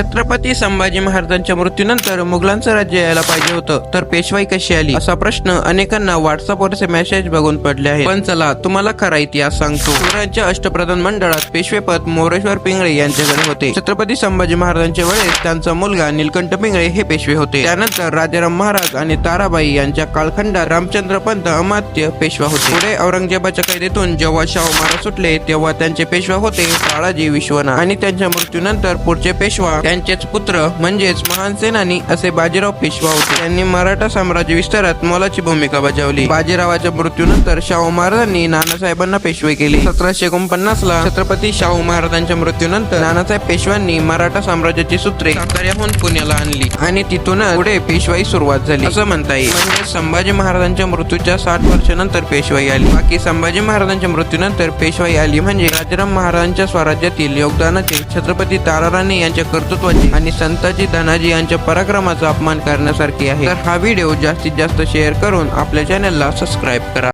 छत्रपती संभाजी महाराजांच्या मृत्यूनंतर मुघलांचं राज्य यायला पाहिजे होतं. तर पेशवाई कशी आली? असा प्रश्न अनेकांना व्हॉट्सअपवरचे मेसेज बघून पडले आहे पण चला तुम्हाला खरा इतिहास सांगतो. शिवरायांच्या अष्टप्रधान मंडळात पेशवेपद मोरेश्वर पिंगळे यांच्याकडे होते. छत्रपती संभाजी महाराजांच्या वेळेस त्यांचा मुलगा नीलकंठ पिंगळे हे पेशवे होते. त्यानंतर राजाराम महाराज आणि ताराबाई यांच्या कालखंडात रामचंद्र पंत अमात्य पेशवा होते. पुढे औरंगजेबाच्या कैदेतून जेव्हा शाहू महाराज सुटले तेव्हा त्यांचे पेशवा होते बाळाजी विश्वनाथ. आणि त्यांच्या मृत्यूनंतर पुढचे पेशवा त्यांचेच पुत्र म्हणजेच महान सेनानी असे बाजीराव पेशवा होते. त्यांनी मराठा साम्राज्य विस्तारात मोलाची भूमिका बजावली. बाजीरावाच्या मृत्यूनंतर शाहू महाराजांनी नानासाहेबांना पेशवे केले. सतराशे एकोणपन्नास ला छत्रपती शाहू महाराजांच्या मृत्यूनंतर नानासाहेब पेशव्यांनी मराठा साम्राज्याची सूत्रे साताऱ्याहून पुण्याला आणली आणि तिथूनच पुढे पेशवाई सुरुवात झाली असं म्हणता येईल. म्हणजे संभाजी महाराजांच्या मृत्यूच्या साठ वर्षानंतर पेशवाई आली. बाकी संभाजी महाराजांच्या मृत्यूनंतर पेशवाई आली म्हणजे राजाराम महाराजांच्या स्वराज्यातील योगदानाचे छत्रपती ताराराणे यांच्या कर्तृत्व महत्वाची आणि संताजी धनाजी यांच्या पराक्रमाचा अपमान करण्यासारखी आहे. तर हा व्हिडिओ जास्तीत जास्त शेअर करून आपल्या चॅनलला सबस्क्राईब करा.